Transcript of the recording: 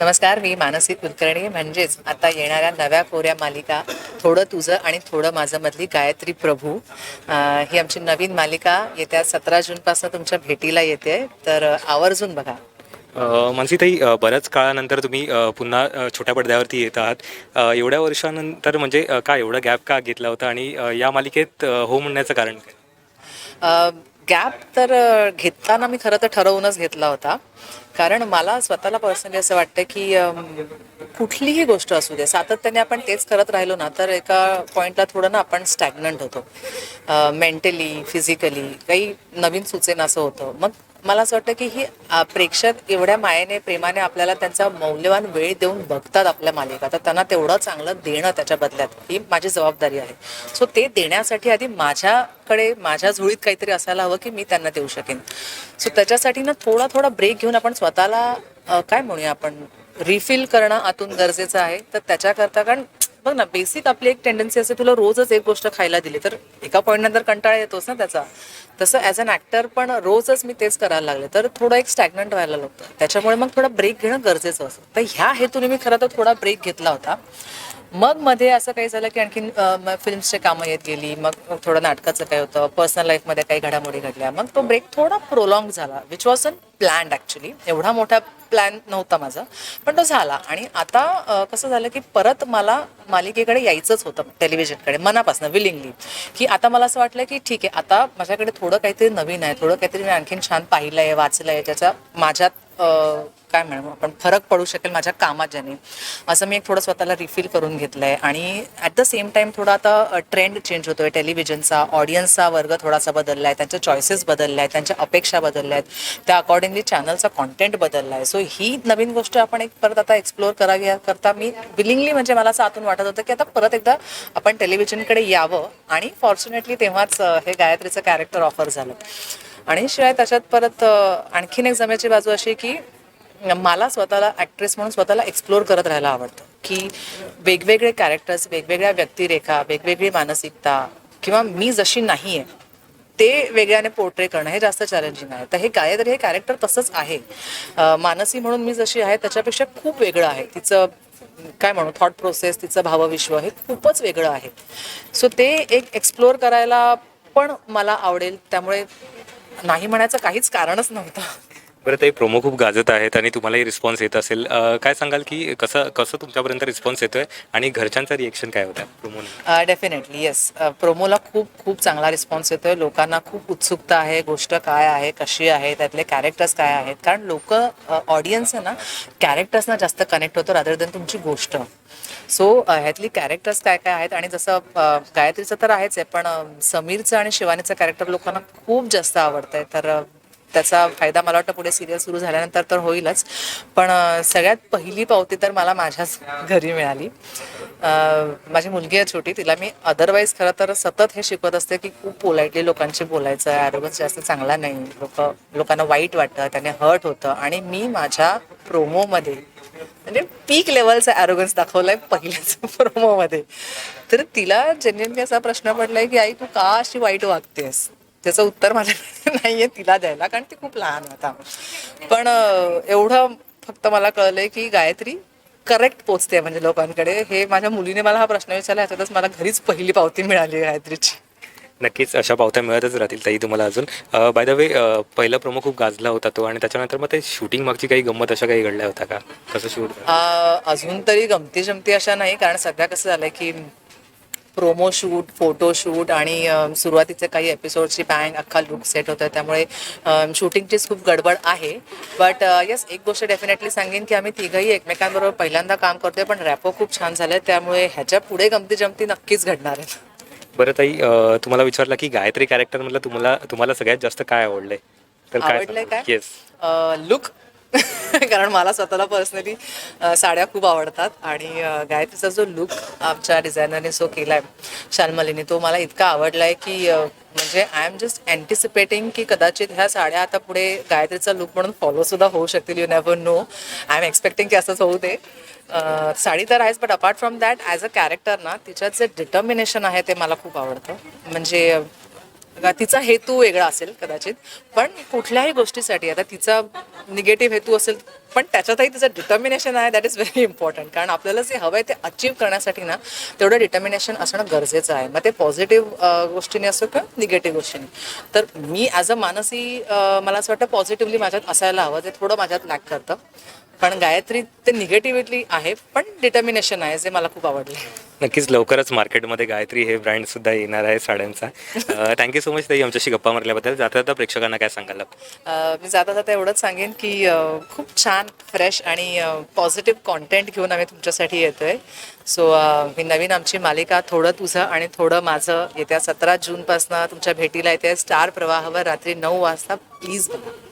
नमस्कार मी मानसी कुलकर्णी. म्हणजेच आता येणाऱ्या नव्या कोऱ्या मालिका थोडं तुझं आणि थोडं माझं मधली गायत्री प्रभू ही आमची नवीन मालिका येत्या सतरा जूनपासून तुमच्या भेटीला येते. तर आवर्जून बघा. मनसीताई बऱ्याच काळानंतर तुम्ही पुन्हा छोट्या पडद्यावरती येत आहात. एवढ्या वर्षानंतर म्हणजे अ, का एवढा गॅप का घेतला होता आणि या मालिकेत हो म्हणण्याचं कारण काय? गॅप तर घेताना मी खरं तर ठरवूनच घेतला होता. कारण मला स्वतःला पर्सनली असं वाटतं की कुठलीही गोष्ट असू दे सातत्याने आपण तेच करत राहिलो ना तर एका पॉईंटला थोडं ना आपण स्टॅग्नंट होतो. मेंटली फिजिकली काही नवीन सुचेन असं होतं. मग मला असं वाटतं की ही प्रेक्षक एवढ्या मायेने प्रेमाने आपल्याला त्यांचा मौल्यवान वेळ देऊन बघतात आपल्या मालिका. तर त्यांना तेवढं चांगलं देणं त्याच्या बदल्यात ही माझी जबाबदारी आहे. सो ते देण्यासाठी आधी माझ्याकडे माझ्या झुळीत काहीतरी असायला हवं की मी त्यांना देऊ शकेन. सो त्याच्यासाठी ना थोडा थोडा ब्रेक घेऊन आपण स्वतःला काय म्हणूया आपण? रिफिल करणं आतून गरजेचं आहे. तर त्याच्याकरता कारण बघ ना बेसिक आपली एक टेंडन्सी असते तुला रोजच एक गोष्ट खायला दिली तर एका पॉईंट नंतर कंटाळा येतोच ना त्याचा. तसं ॲज अन ॲक्टर पण रोजच मी तेच करायला लागले तर थोडं एक स्टॅग्नंट व्हायला लागतं. त्याच्यामुळे मग थोडा ब्रेक घेणं गरजेचं असतं. तर ह्या हेतूने मी खरं तर थोडा ब्रेक घेतला होता. मग मध्ये असं काही झालं की आणखीन फिल्म्सचे कामं येत गेली मग थोडं नाटकाचं काय होतं पर्सनल लाईफमध्ये काही घडामोडी घडल्या मग तो ब्रेक थोडा प्रोलॉंग झाला which was unplanned actually एवढा मोठा प्लॅन नव्हता माझा. पण तो झाला. आणि आता कसं झालं की परत मला मालिकेकडे यायचंच होतं टेलिव्हिजनकडे मनापासून विलिंगली की आता मला असं वाटलं की ठीक आहे आता माझ्याकडे थोडं काहीतरी नवीन आहे. थोडं काहीतरी मी आणखीन छान पाहिलं आहे वाचलं आहे ज्याचा माझ्यात काय म्हणू आपण फरक पडू शकेल माझ्या कामात ज्याने असं मी एक थोडं स्वतःला रिफिल करून घेतलं आहे आणि ॲट द सेम टाईम थोडा आता ट्रेंड चेंज होतो आहे टेलिव्हिजनचा ऑडियन्सचा वर्ग थोडासा बदलला आहे त्यांच्या चॉईसेस बदलल्या. आहेत त्यांच्या अपेक्षा बदलल्या आहेत त्या अकॉर्डिंगली चॅनलचा कॉन्टेंट बदलला आहे सो ही नवीन गोष्ट आपण एक परत आता एक्सप्लोअर करावी करता मी विलिंगली म्हणजे मला असं आतून वाटत होतं की आता परत एकदा आपण टेलिव्हिजनकडे यावं. आणि फॉर्च्युनेटली तेव्हाच हे गायत्रीचं कॅरेक्टर ऑफर झालं. आणि शिवाय त्याच्यात परत आणखीन एक जमेची बाजू अशी की मला स्वतःला ॲक्ट्रेस म्हणून स्वतःला एक्सप्लोअर करत राहायला आवडतं. की वेगवेगळे कॅरेक्टर्स वेगवेगळ्या व्यक्तिरेखा वेगवेगळी मानसिकता किंवा मी जशी नाही आहे ते वेगळ्याने पोर्ट्रे करणं हे जास्त चॅलेंजिंग आहे. तर हे गायत्री हे कॅरेक्टर तसंच आहे. मानसी म्हणून मी जशी आहे त्याच्यापेक्षा खूप वेगळं आहे. तिचं काय म्हणू थॉट प्रोसेस तिचं भावविश्व हे खूपच वेगळं आहे. सो ते एक एक्सप्लोअर करायला पण मला आवडेल. त्यामुळे नाही म्हणायचं काहीच कारणच नव्हतं. बरं ते प्रोमो खूप गाजत आहेत आणि तुम्हालाही रिस्पॉन्स येत असेल. अ, काय सांगाल की कसं कसं तुमच्यापर्यंत रिस्पॉन्स येतोय आणि घरच्यांचा रिएक्शन काय होता प्रोमो डेफिनेटली येस प्रोमोला खूप खूप चांगला रिस्पॉन्स येतोय. लोकांना खूप उत्सुकता आहे गोष्ट काय आहे कशी आहे त्यातले कॅरेक्टर्स काय आहेत. कारण लोक ऑडियन्स आहे ना कॅरेक्टर्सना जास्त कनेक्ट होतो रादर देन तुमची गोष्ट. सो ह्यातली कॅरेक्टर्स काय काय आहेत? आणि जसं अ, गायत्रीचं तर आहेच आहे पण अ, समीरचं आणि शिवानीचं कॅरेक्टर लोकांना खूप जास्त आवडतंय. तर अ, त्याचा फायदा मला वाटतं पुढे सिरियल सुरू झाल्यानंतर तर होईलच. पण सगळ्यात पहिली पावती तर मला माझ्याच घरी मिळाली. माझी मुलगी आहे छोटी तिला मी अदरवाईज खरं तर सतत हे शिकवत असते की खूप पोलाइटली लोकांशी बोलायचं आहे. ॲरोगन्स जास्त चांगला नाही. लोक लोकांना वाईट वाटतं त्याने हर्ट होतं. आणि मी माझ्या प्रोमोमध्ये म्हणजे पीक लेवलचा ॲरोगन्स दाखवलाय पहिल्याच प्रोमोमध्ये तर तिला जेन्युनली असा प्रश्न पडलाय की आई तू का अशी वाईट वागतेस? त्याचं उत्तर माझ्या नाहीये तिला द्यायला कारण ती खूप लहान आहे आता. पण एवढं फक्त मला कळलंय की गायत्री करेक्ट पोचते म्हणजे लोकांकडे. हे माझ्या मुलीने मला हा प्रश्न विचारला ह्याच्यातच मला घरीच पहिली पावती मिळाली गायत्रीची. नक्कीच अशा पावत्या मिळतच राहतील ताई तुम्हाला अजून. बाय द वे पहिला प्रोमो खूप गाजला होता तो आणि त्याच्यानंतर मग ते शूटिंग मागची काही गंमत अशा काही घडल्या होत्या का? कसं शूट अजून तरी गमती जमती अशा नाही कारण सध्या कसं झालंय की प्रोमो शूट फोटो शूट आणि सुरुवातीचे काही एपिसोडची बँग अख्खा लुक सेट होतं त्यामुळे शूटिंगचीच खूप गडबड आहे. बट येस एक गोष्ट डेफिनेटली सांगेन की आम्ही तिघही एकमेकांबरोबर पहिल्यांदा काम करतोय पण रॅपो खूप छान झालंय. त्यामुळे ह्याच्या पुढे गमती जमती नक्कीच घडणार आहेत बरं ताई तुम्हाला विचारलं की गायत्री कॅरेक्टर मधलं तुम्हाला तुम्हाला सगळ्यात जास्त काय आवडलंय? तर आवडलंय काय? येस लुक कारण मला स्वतःला पर्सनली साड्या खूप आवडतात आणि गायत्रीचा जो लुक आमच्या डिझायनरने जो आहे शालमलीने तो मला इतका आवडलाय की म्हणजे आय एम जस्ट अँटिसिपेटिंग की कदाचित ह्या साड्या आता पुढे गायत्रीचा लुक म्हणून फॉलोसुद्धा होऊ शकतील you never know I am expecting की असंच होऊ दे. साडी तर आहेच but apart from that as a character ना तिच्यात जे डिटर्मिनेशन आहे ते मला खूप आवडतं. म्हणजे तिचा हेतू वेगळा असेल कदाचित पण कुठल्याही गोष्टीसाठी आता तिचा निगेटिव्ह हेतू असेल पण त्याच्यातही तिचं डिटर्मिनेशन आहे दॅट इज व्हेरी इम्पॉर्टंट कारण आपल्याला जे हवं आहे ते अचीव करण्यासाठी ना तेवढं डिटर्मिनेशन असणं गरजेचं आहे. मग ते पॉझिटिव्ह गोष्टीने असो किंवा निगेटिव्ह गोष्टीने. तर मी ॲज अ मानसी मला असं वाटतं पॉझिटिव्हली माझ्यात असायला हवं ते थोडं माझ्यात लॅक करतं. पण गायत्री ते निगेटिव्हिटली आहे पण डिटर्मिनेशन आहे जे मला खूप आवडलं. नक्कीच लवकरच मार्केटमध्ये गायत्री हे ब्रँड सुद्धा येणार आहे साड्यांचा. थँक्यू सो मच ताई आमच्याशी गप्पा मारल्याबद्दल. जाता जाता प्रेक्षकांना काय सांगाल? अ, मी जाता जाता एवढंच सांगेन की खूप छान फ्रेश आणि पॉझिटिव्ह कॉन्टेंट घेऊन आम्ही तुमच्यासाठी येतोय. सो ही नवीन आमची मालिका थोडं तुझं आणि थोडं माझं येत्या सतरा जूनपासनं तुमच्या भेटीला येते. स्टार प्रवाहावर रात्री नऊ वाजता. प्लीज बघा.